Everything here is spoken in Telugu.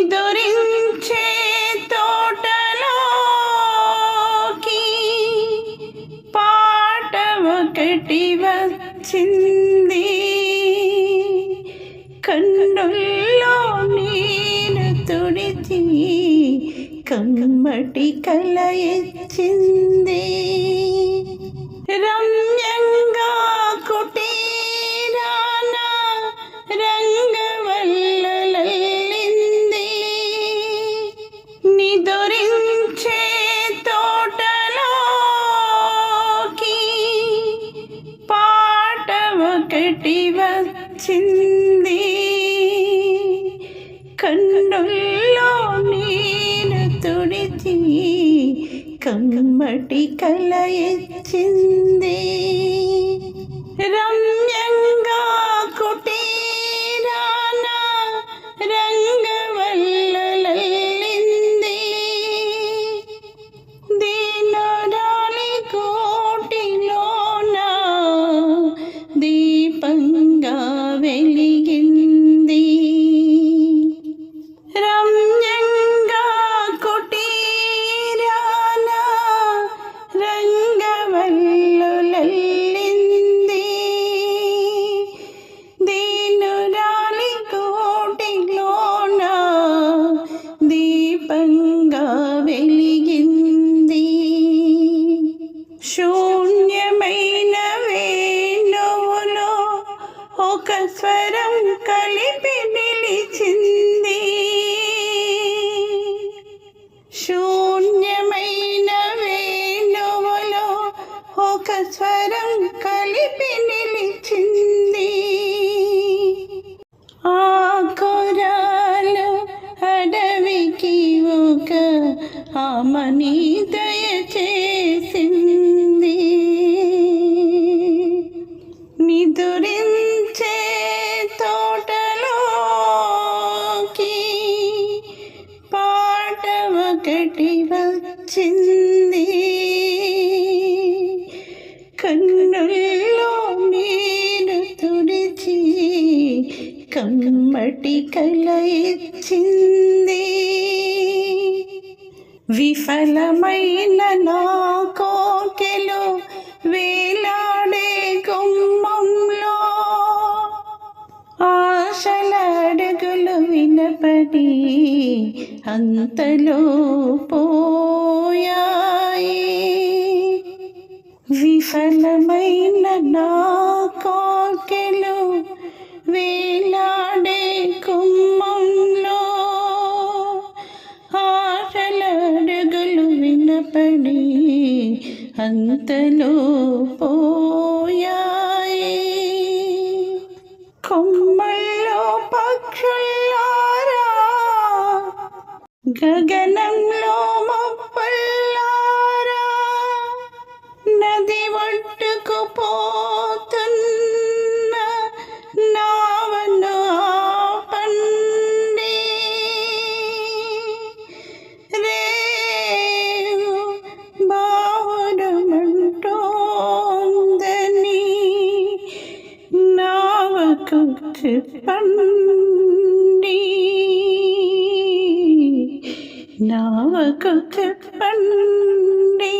దొరించే తోటలోకి పాట ఒకటి వచ్చింది. కన్నుల్లో నీరు తుడిచి కమ్మటి కలయచ్చింది ఒకటి వచ్చింది. కన్నుల్లో నీరు తుడిచి కమ్మటి కల ఇచ్చింది. రమ్యంగా స్వరం కలిపి నిలిచింది. శూన్యమైన వేణువులో ఒక స్వరం కలిపి నిలిచింది. ఆ కొరాలు అడవికి ఒక ఆమని దయచేసింది ఒకటి వచ్చింది కన్నుల్లో నేను తుడిచి కమ్మటి కల ఇచ్చింది విఫలమైన నా కోకెలు వేలాడే గుమ్మ వినపడి అంతలో పోయాయి. విఫలమైన నా కోకెలు వేలాడే కుమ్మంలో ఆటలడుగులు వినపడి అంతలో పో గగనంలో మొప్పల్లారా నది ఒడ్డుకు పోతున్న నావను ఆపండి రేవు బావురమంటోందని నావకు చెప్పండి నాకు చెప్పండి